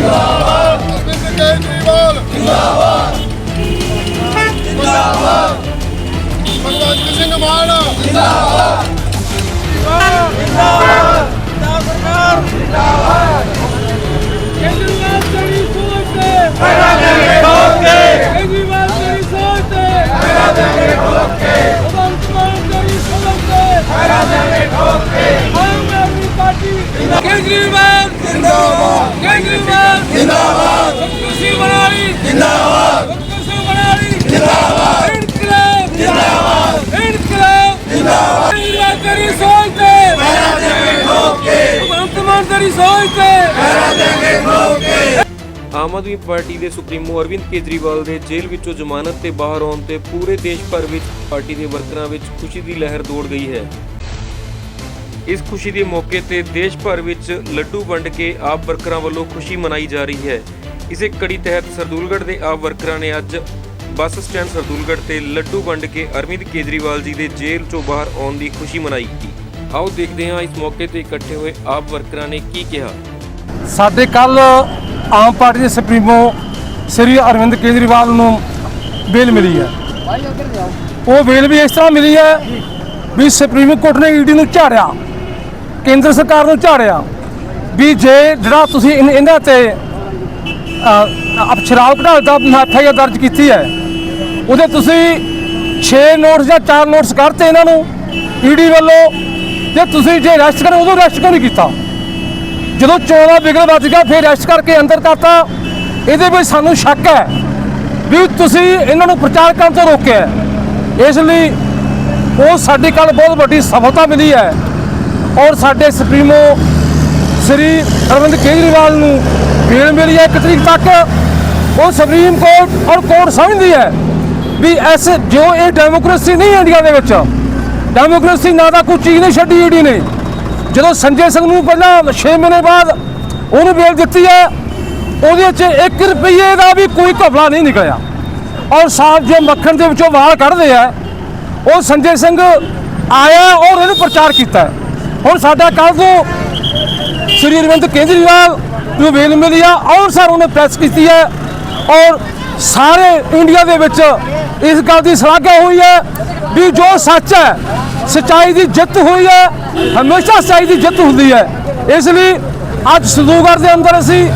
ਆਦਮੀ ਜਿੰਦਾਬਾਦ ਅਰਵਿੰਦ ਕੇਜਰੀਵਾਲ ਜਿੰਦਾਬਾਦ ਜਿੰਦਾਬਾਦ ਭਗਵੰਤ ਸਿੰਘ ਮਾਨ ਕੇਜਰੀਵਾਲ ਤੇਰੀ ਸੋਚ ਤੇ ਤੇਰੀ ਸੋਚ ਤੇ। ਆਮ ਆਦਮੀ ਪਾਰਟੀ ਦੇ ਸੁਪਰੀਮੋ ਅਰਵਿੰਦ ਕੇਜਰੀਵਾਲ ਦੇ ਜੇਲ੍ਹ ਵਿੱਚੋਂ ਜ਼ਮਾਨਤ ਤੇ ਬਾਹਰ ਆਉਣ ਤੇ ਪੂਰੇ ਦੇਸ਼ ਭਰ ਵਿੱਚ ਪਾਰਟੀ ਦੇ ਵਰਕਰਾਂ ਵਿੱਚ ਖੁਸ਼ੀ ਦੀ ਲਹਿਰ ਦੌੜ ਗਈ ਹੈ। ਇਸ ਖੁਸ਼ੀ ਦੇ ਮੌਕੇ ਤੇ ਦੇਸ਼ ਭਰ ਵਿੱਚ ਲੱਡੂ ਵੰਡ ਕੇ ਆਪ ਵਰਕਰਾਂ ਵੱਲੋਂ ਖੁਸ਼ੀ ਮਨਾਈ ਜਾ ਰਹੀ ਹੈ। ਇਸੇ ਕੜੀ ਤਹਿਤ ਸਰਦੂਲਗੜ੍ਹ ਦੇ ਆਪ ਵਰਕਰਾਂ ਨੇ ਅੱਜ ਬੱਸ ਸਟੈਂਡ ਸਰਦੂਲਗੜ੍ਹ ਤੇ ਲੱਡੂ ਵੰਡ ਕੇ ਅਰਵਿੰਦ ਕੇਜਰੀਵਾਲ ਜੀ ਦੇ ਜੇਲ੍ਹ ਚੋਂ ਬਾਹਰ ਆਉਣ ਦੀ ਖੁਸ਼ੀ ਮਨਾਈ। ਆਓ ਦੇਖਦੇ ਹਾਂ ਇਸ ਮੌਕੇ ਤੇ ਇਕੱਠੇ ਹੋਏ ਆਪ ਵਰਕਰਾਂ ਨੇ ਕੀ ਕਿਹਾ। ਸਾਡੇ ਕੱਲ ਆਮ ਪਾਰਟੀ ਦੇ ਸੁਪਰੀਮੋ ਸ੍ਰੀ ਅਰਵਿੰਦ ਕੇਜਰੀਵਾਲ ਨੂੰ ਬੇਲ ਮਿਲੀ ਹੈ। ਉਹ ਬੇਲ ਵੀ ਇਸ ਤਰ੍ਹਾਂ ਮਿਲੀ ਹੈ ਵੀ ਸੁਪਰੀਮ ਕੋਰਟ ਨੇ ਈਡੀ ਨੂੰ ਝਾੜਿਆ, ਕੇਂਦਰ ਸਰਕਾਰ ਨੂੰ ਝਾੜਿਆ, ਵੀ ਜੇ ਜਿਹੜਾ ਤੁਸੀਂ ਇਹਨਾਂ ਤੇ ਅਬ ਸ਼ਰਾਬ ਘਟਾਲ ਦਾ ਐਫਆਈਆਰ ਦਰਜ ਕੀਤੀ ਹੈ, ਉਹਦੇ ਤੁਸੀਂ 6 ਨੋਟਸ ਜਾਂ 4 ਨੋਟਸ ਕਰਤੇ ਇਹਨਾਂ ਨੂੰ, ਈਡੀ ਵੱਲੋਂ ਜੇ ਤੁਸੀਂ ਜੇ ਰੈਸਟ ਕਰੋ, ਉਦੋਂ ਰੈਸਟ ਕਿਉਂ ਨਹੀਂ ਕੀਤਾ? ਜਦੋਂ ਚੋਣ ਦਾ ਵੱਜ ਗਿਆ, ਫਿਰ ਰੈਸਟ ਕਰਕੇ ਅੰਦਰ ਕਰਤਾ। ਇਹਦੇ ਵਿੱਚ ਸਾਨੂੰ ਸ਼ੱਕ ਹੈ ਵੀ ਤੁਸੀਂ ਇਹਨਾਂ ਨੂੰ ਪ੍ਰਚਾਰ ਕਰਨ ਤੋਂ ਰੋਕਿਆ ਇਸ ਲਈ ਉਹ ਸਾਡੀ ਕੱਲ ਬਹੁਤ ਵੱਡੀ ਸਫਲਤਾ ਮਿਲੀ ਹੈ। ਔਰ ਸਾਡੇ ਸੁਪਰੀਮੋ ਸ੍ਰੀ ਅਰਵਿੰਦ ਕੇਜਰੀਵਾਲ ਨੂੰ ਬੇਲ ਮਿਲੀ ਹੈ ਇੱਕ ਤਰੀਕ ਤੱਕ। ਉਹ ਸੁਪਰੀਮ ਕੋਰਟ ਔਰ ਕੋਰਟ ਸਮਝਦੀ ਹੈ ਵੀ ਐਸ ਜੋ ਇਹ ਡੈਮੋਕ੍ਰੇਸੀ ਨਹੀਂ ਇੰਡੀਆ ਦੇ ਵਿੱਚ ਡੈਮੋਕ੍ਰੇਸੀ ਨਾ ਤਾਂ ਕੋਈ ਚੀਜ਼ ਨਹੀਂ ਛੱਡੀ ਈਡੀ ਨੇ। ਜਦੋਂ ਸੰਜੇ ਸਿੰਘ ਨੂੰ ਪਹਿਲਾਂ 6 ਮਹੀਨੇ ਬਾਅਦ ਉਹਨੂੰ ਬੇਲ ਦਿੱਤੀ ਹੈ, ਉਹਦੇ 'ਚ 1 ਰੁਪਏ ਦਾ ਵੀ ਕੋਈ ਘਪਲਾ ਨਹੀਂ ਨਿਕਲਿਆ। ਔਰ ਸਾਹਿਬ ਜੇ ਮੱਖਣ ਦੇ ਵਿੱਚੋਂ ਵਾਲ ਕੱਢਦੇ ਆ, ਉਹ ਸੰਜੇ ਸਿੰਘ ਆਇਆ ਔਰ ਇਹਨੂੰ ਪ੍ਰਚਾਰ ਕੀਤਾ ਹੁਣ ਸਾਡਾ ਕੱਲ ਤੋਂ ਸ੍ਰੀ ਅਰਵਿੰਦ ਕੇਜਰੀਵਾਲ ਨੂੰ ਵੇਲ ਮਿਲੀ ਆ, ਔਰ ਸਰ ਉਹਨੇ ਪ੍ਰੈਸ ਕੀਤੀ ਹੈ, ਔਰ ਸਾਰੇ ਇੰਡੀਆ ਦੇ ਵਿੱਚ ਇਸ ਗੱਲ ਦੀ ਸ਼ਲਾਘਾ ਹੋਈ ਹੈ ਵੀ ਜੋ ਸੱਚ ਹੈ ਸਚਾਈ ਦੀ ਜਿੱਤ ਹੋਈ ਹੈ ਹਮੇਸ਼ਾ ਸਚਾਈ ਦੀ ਜਿੱਤ ਹੁੰਦੀ ਹੈ। ਇਸ ਲਈ ਅੱਜ ਸਲੂਗੜ ਦੇ ਅੰਦਰ ਅਸੀਂ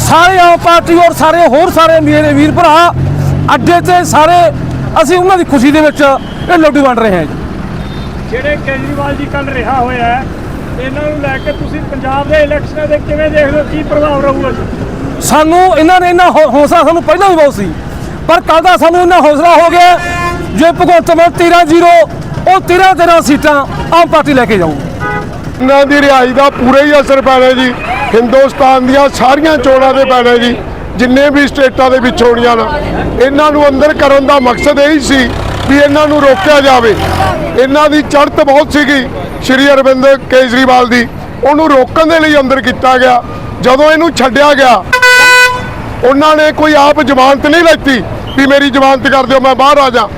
ਸਾਰੇ ਆਮ ਪਾਰਟੀ ਔਰ ਸਾਰੇ ਹੋਰ ਸਾਰੇ ਮੇਰੇ ਵੀਰ ਭਰਾ ਅੱਡੇ ਤੇ ਸਾਰੇ ਅਸੀਂ ਉਹਨਾਂ ਦੀ ਖੁਸ਼ੀ ਦੇ ਵਿੱਚ ਇਹ ਲੱਡੂ ਵੰਡ ਰਹੇ ਹਾਂ ਜੀ। ਜਿਹੜੇ ਕੇਜਰੀਵਾਲ ਜੀ ਕੱਲ ਰਿਹਾ ਹੋਇਆ ਹੈ ਇਹਨਾਂ ਨੂੰ ਲੈ ਕੇ ਤੁਸੀਂ ਪੰਜਾਬ ਦੇ ਇਲੈਕਸ਼ਨਾਂ ਦੇ ਕਿਵੇਂ ਦੇਖਦੇ ਹੋ ਕੀ ਪ੍ਰਭਾਵ ਰਹੂਗਾ ਜੀ? ਸਾਨੂੰ ਇਹਨਾਂ ਨੇ ਇਹਨਾਂ ਹੌਸਲਾ ਸਾਨੂੰ ਪਹਿਲਾਂ ਵੀ ਬਹੁਤ ਸੀ ਪਰ ਕੱਲ ਦਾ ਸਾਨੂੰ ਇਹਨਾਂ ਹੌਸਲਾ ਹੋ ਗਿਆ ਜੇ ਭਗਵੰਤ ਮਾਨ 13 ਜ਼ੀਰੋ, ਉਹ 13 13 ਸੀਟਾਂ ਆਮ ਪਾਰਟੀ ਲੈ ਕੇ ਜਾਊ। ਇਹਨਾਂ ਦੀ ਰਿਹਾਈ ਦਾ ਪੂਰਾ ਹੀ ਅਸਰ ਪੈਣਾ ਜੀ। ਹਿੰਦੁਸਤਾਨ ਦੀਆਂ ਸਾਰੀਆਂ ਚੋਣਾਂ ਦੇ ਪੈਣਾ ਜੀ। ਜਿੰਨੇ ਵੀ ਸਟੇਟਾਂ ਦੇ ਵਿੱਚ ਹੋਣੀਆਂ ਨੇ, ਇਹਨਾਂ ਨੂੰ ਅੰਦਰ ਕਰਨ ਦਾ ਮਕਸਦ ਇਹ ਹੀ ਸੀ ਵੀ ਇਹਨਾਂ ਨੂੰ ਰੋਕਿਆ ਜਾਵੇ। ਇਹਨਾਂ ਦੀ ਚੜ੍ਹਤ ਬਹੁਤ ਸੀਗੀ, ਸ਼੍ਰੀ ਅਰਵਿੰਦ ਕੇਜਰੀਵਾਲ ਦੀ। ਉਹਨੂੰ ਰੋਕਣ ਦੇ ਲਈ ਅੰਦਰ ਕੀਤਾ ਗਿਆ। ਜਦੋਂ ਇਹਨੂੰ ਛੱਡਿਆ ਗਿਆ, ਉਹਨਾਂ ਨੇ ਕੋਈ ਆਪ ਜ਼ਮਾਨਤ ਨਹੀਂ ਲੈਤੀ ਵੀ ਮੇਰੀ ਜ਼ਮਾਨਤ ਕਰ ਦਿਓ, ਮੈਂ ਬਾਹਰ ਆ ਜਾ।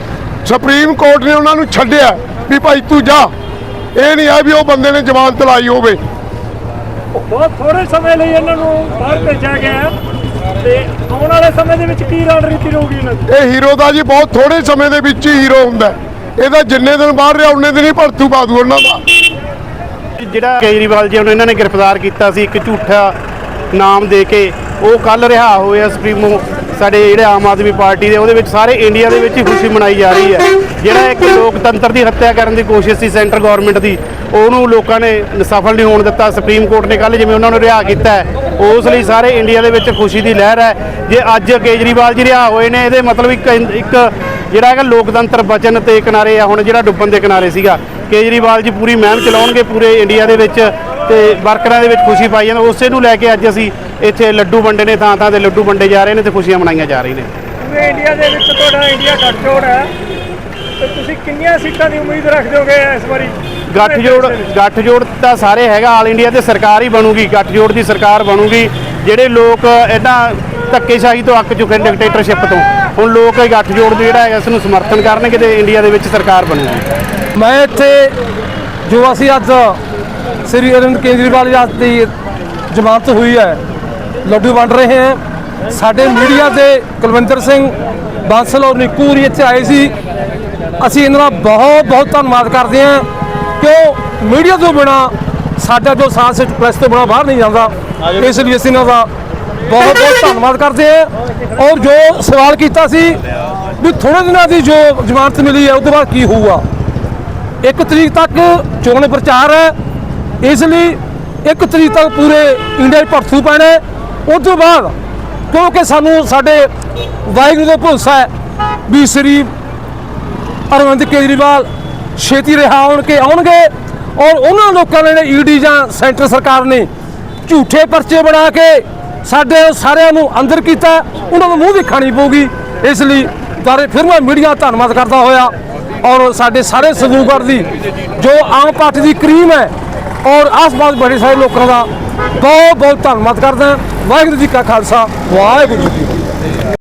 ਸੁਪਰੀਮ ਕੋਰਟ ਨੇ ਉਹਨਾਂ ਨੂੰ ਛੱਡਿਆ ਵੀ ਭਾਈ ਤੂੰ ਜਾ। ਇਹ ਨਹੀਂ ਆ ਵੀ ਉਹ ਬੰਦੇ ਨੇ ਜ਼ਮਾਨਤ ਲਾਈ ਹੋਵੇ। ਬਹੁਤ ਥੋੜੇ ਸਮੇਂ ਲਈ ਇਹਨਾਂ ਨੂੰ ਬਾਹਰ ਭੇਜਿਆ ਗਿਆ ਤੇ ਆਉਣ ਵਾਲੇ ਸਮੇਂ ਦੇ ਵਿੱਚ ਕੀ ਰਣਨੀਤੀ ਰਹੂਗੀ ਇਹਨਾਂ ਦੀ? ਇਹ ਹੀਰੋ ਦਾ ਜੀ ਬਹੁਤ ਥੋੜੇ ਸਮੇਂ ਦੇ ਵਿੱਚ ਹੀ ਹੀਰੋ ਹੁੰਦਾ। ਇਹਦਾ ਜਿੰਨੇ ਦਿਨ ਬਾਹਰ ਰਿਹਾ ਉਹਨੇ ਦਿਨ ਹੀ ਭਰਤੂ ਪਾ ਦੂ ਉਹਨਾਂ ਦਾ। ਜਿਹੜਾ ਕੇਜਰੀਵਾਲ ਜੀ ਨੂੰ ਇਹਨਾਂ ਨੇ ਗ੍ਰਿਫਤਾਰ ਕੀਤਾ ਸੀ ਇੱਕ ਝੂਠਾ ਨਾਮ ਦੇ ਕੇ। ਉਹ ਕੱਲ ਰਿਹਾ ਹੋਇਆ ਸੁਪਰੀਮੋ ਸਾਡੇ ਜਿਹੜੇ ਆਮ ਆਦਮੀ ਪਾਰਟੀ ਦੇ, ਉਹਦੇ ਵਿੱਚ ਸਾਰੇ ਇੰਡੀਆ ਦੇ ਵਿੱਚ ਹੀ ਖੁਸ਼ੀ ਮਨਾਈ ਜਾ ਰਹੀ ਹੈ। ਜਿਹੜਾ ਇੱਕ ਲੋਕਤੰਤਰ ਦੀ ਹੱਤਿਆ ਕਰਨ ਦੀ ਕੋਸ਼ਿਸ਼ ਸੀ ਸੈਂਟਰ ਗਵਰਨਮੈਂਟ ਦੀ, ਉਹਨੂੰ ਲੋਕਾਂ ਨੇ ਸਫਲ ਨਹੀਂ ਹੋਣ ਦਿੱਤਾ। ਸੁਪਰੀਮ ਕੋਰਟ ਨੇ ਕੱਲ ਜਿਵੇਂ ਉਹਨਾਂ ਨੂੰ ਰਿਹਾ ਕੀਤਾ ਉਸ ਲਈ ਸਾਰੇ ਇੰਡੀਆ ਦੇ ਵਿੱਚ ਖੁਸ਼ੀ ਦੀ ਲਹਿਰ ਹੈ। ਜੇ ਅੱਜ ਕੇਜਰੀਵਾਲ ਜੀ ਰਿਹਾ ਹੋਏ ਨੇ, ਇਹਦੇ ਮਤਲਬ ਇੱਕ ਇੱਕ ਜਿਹੜਾ ਹੈਗਾ ਲੋਕਤੰਤਰ ਬਚਨ ਤੇ ਕਿਨਾਰੇ ਆ, ਹੁਣ ਜਿਹੜਾ ਡੁੱਬਣ ਦੇ ਕਿਨਾਰੇ ਸੀਗਾ। ਕੇਜਰੀਵਾਲ ਜੀ ਪੂਰੀ ਮਿਹਨਤ ਚਲਾਉਣਗੇ ਪੂਰੇ ਇੰਡੀਆ ਦੇ ਵਿੱਚ। ਤੇ ਵਰਕਰਾਂ ਦੇ ਵਿੱਚ ਖੁਸ਼ੀ ਪਾਈ ਜਾਂਦੇ। ਉਸੇ ਨੂੰ ਲੈ ਕੇ ਅੱਜ ਅਸੀਂ ਇੱਥੇ ਲੱਡੂ ਵੰਡੇ ਨੇ ਥਾਂ ਥਾਂ ਤੇ ਲੱਡੂ ਵੰਡੇ ਜਾ ਰਹੇ ਨੇ ਤੇ ਖੁਸ਼ੀਆਂ ਮਨਾਈਆਂ ਜਾ ਰਹੀਆਂ ਨੇ। ਪੂਰੇ ਇੰਡੀਆ ਦੇ ਵਿੱਚ ਤੁਹਾਡਾ ਇੰਡੀਆ ਗੱਠਜੋੜ ਹੈ। ਤੇ ਤੁਸੀਂ ਕਿੰਨੀਆਂ ਸੀਟਾਂ ਦੀ ਉਮੀਦ ਰੱਖਦੇ ਹੋਗੇ ਇਸ ਵਾਰੀ? ਗੱਠਜੋੜ ਗੱਠਜੋੜ ਤਾਂ ਸਾਰੇ ਹੈਗਾ ਆਲ ਇੰਡੀਆ ਤੇ ਸਰਕਾਰ ਹੀ ਬਣੂਗੀ ਗੱਠਜੋੜ ਦੀ ਸਰਕਾਰ ਬਣੂਗੀ। ਜਿਹੜੇ ਲੋਕ ਇਹਨਾਂ ਧੱਕੇਸ਼ਾਹੀ ਤੋਂ ਅੱਕ ਚੁੱਕੇ ਨੇ ਡਿਕਟੇਟਰਸ਼ਿਪ ਤੋਂ ਹੁਣ ਲੋਕ ਇਹ ਗੱਠਜੋੜ ਦੀ ਜਿਹੜਾ ਹੈਗਾ ਇਸ ਨੂੰ ਸਮਰਥਨ ਕਰਨਗੇ ਤੇ ਇੰਡੀਆ ਦੇ ਵਿੱਚ ਸਰਕਾਰ ਬਣੂਗੀ। ਮੈਂ ਇੱਥੇ ਜੋ ਅਸੀਂ ਅੱਜ ਸ੍ਰੀ ਅਰਵਿੰਦ ਕੇਜਰੀਵਾਲ ਜੀ ਦੀ ਜ਼ਮਾਨਤ ਹੋਈ ਹੈ। ਲੱਡੂ ਵੰਡ ਰਹੇ ਹਾਂ। ਸਾਡੇ ਮੀਡੀਆ ਦੇ ਕੁਲਵਿੰਦਰ ਸਿੰਘ, ਬਾਂਸਲ ਔਰ ਨਿੱਕੂ ਹੋਰੀ ਇੱਥੇ ਆਏ ਸੀ। ਅਸੀਂ ਇਹਨਾਂ ਦਾ ਬਹੁਤ ਬਹੁਤ ਧੰਨਵਾਦ ਕਰਦੇ ਹਾਂ। ਕਿਉਂ? ਮੀਡੀਆ ਤੋਂ ਬਿਨਾ ਸਾਡਾ ਜੋ ਸਾਥ ਪ੍ਰੈਸ ਤੋਂ ਬਿਨਾ ਬਾਹਰ ਨਹੀਂ ਜਾਂਦਾ। ਇਸ ਲਈ ਅਸੀਂ ਇਹਨਾਂ ਦਾ ਬਹੁਤ ਬਹੁਤ ਧੰਨਵਾਦ ਕਰਦੇ ਹਾਂ। ਔਰ ਜੋ ਸਵਾਲ ਕੀਤਾ ਸੀ ਵੀ ਥੋੜੇ ਦਿਨਾਂ ਦੀ ਜੋ ਜ਼ਮਾਨਤ ਮਿਲੀ ਹੈ ਉਸ ਤੋਂ ਬਾਅਦ ਕੀ ਹੋਊਗਾ? ਇੱਕ ਤਰੀਕ ਤੱਕ ਚੋਣ ਪ੍ਰਚਾਰ ਹੈ। ਇਸ ਲਈ ਇੱਕ ਤਰੀਕ ਤੱਕ ਪੂਰੇ ਇੰਡੀਆ 'ਚ ਭੜਥੂ ਪੈਣਾ ਹੈ। ਉਸ ਤੋਂ ਬਾਅਦ ਕਿਉਂਕਿ ਸਾਨੂੰ ਸਾਡੇ ਵਾਹਿਗੁਰੂ ਦਾ ਭਰੋਸਾ ਹੈ ਵੀ ਸ੍ਰੀ ਅਰਵਿੰਦ ਕੇਜਰੀਵਾਲ ਛੇਤੀ ਰਿਹਾ ਹੋਣ ਕੇ ਆਉਣਗੇ ਔਰ ਉਹਨਾਂ ਲੋਕਾਂ ਨੇ ਈਡੀ ਜਾਂ ਸੈਂਟਰ ਸਰਕਾਰ ਨੇ ਝੂਠੇ ਪਰਚੇ ਬਣਾ ਕੇ ਸਾਡੇ ਸਾਰਿਆਂ ਨੂੰ ਅੰਦਰ ਕੀਤਾ, ਉਹਨਾਂ ਨੂੰ ਮੂੰਹ ਦਿਖਾਣੀ ਪਊਗੀ ਇਸ ਲਈ ਸਾਰੇ ਫਿਰ ਮੈਂ ਮੀਡੀਆ ਧੰਨਵਾਦ ਕਰਦਾ ਹੋਇਆ ਔਰ ਸਾਡੇ ਸਾਰੇ ਸਦੂਕਰ ਦੀ ਜੋ ਆਮ ਪਾਰਟੀ ਦੀ ਕਰੀਮ ਹੈ ਔਰ ਆਸ-ਪਾਸ ਬੜੇ ਸਾਰੇ ਲੋਕਾਂ ਦਾ ਬਹੁਤ ਬਹੁਤ ਧੰਨਵਾਦ ਕਰਦਾ ਵਾਹਿਗੁਰੂ ਜੀ ਕਾ ਖਾਲਸਾ, ਵਾਹਿਗੁਰੂ ਜੀ